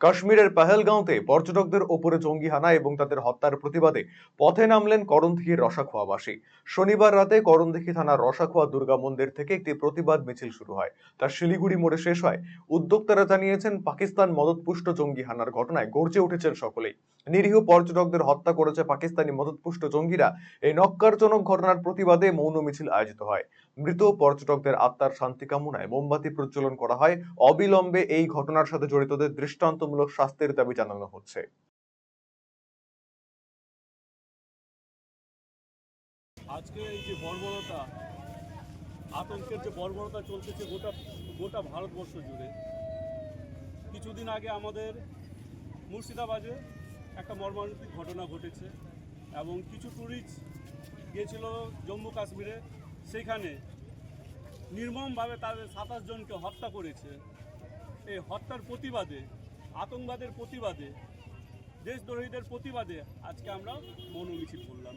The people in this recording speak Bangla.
কাশ্মীরের পাহেলগাঁওতে পর্যটকদের ওপরে জঙ্গি হানা এবং তাদের হত্যার প্রতিবাদে পথে নামলেন করণদিঘির রসাখোয়াবাসী। শনিবার রাতে করণদিঘি থানার রসাখোয়া দুর্গা মন্দির থেকে একটি প্রতিবাদ মিছিল শুরু হয়। তা শিলিগুড়ি মোড়ে শেষ হয়। উদ্যোক্তারা জানিয়েছেন, পাকিস্তান মদতপুষ্ট জঙ্গি হানার ঘটনায় গর্জে উঠেছেন সকলেই। নিরীহ পর্যটকদের হত্যা করেছে পাকিস্তানি মদতপুষ্ট জঙ্গিরা। এই নক্কারজনক ঘটনার প্রতিবাদে মৌন মিছিল আয়োজিত হয়। মৃত পর্যটকদের আত্মার শান্তি কামনায় মোমবাতি প্রজ্বলন করা হয়। অবিলম্বে এই ঘটনার সাথে জড়িতদের দৃষ্টান্তমূলক শাস্তির দাবি জানানো হচ্ছে। আজকে এই যে বর্বরতা, আতঙ্কের যে বর্বরতা চলতেছে গোটা গোটা ভারতবর্ষ জুড়ে। কিছুদিন আগে আমাদের মুর্শিদাবাদে একটা মর্মান্তিক ঘটনা ঘটেছে এবং কিছু ট্যুরিস্ট গিয়েছিল জম্মু কাশ্মীরে। সেখানে নির্মমভাবে তাদের সাতাশ জনকে হত্যা করেছে। এই হত্যার প্রতিবাদে, আতঙ্কবাদের প্রতিবাদে, দেশদ্রোহীদের প্রতিবাদে আজকে আমরা মৌন মিছিল করলাম।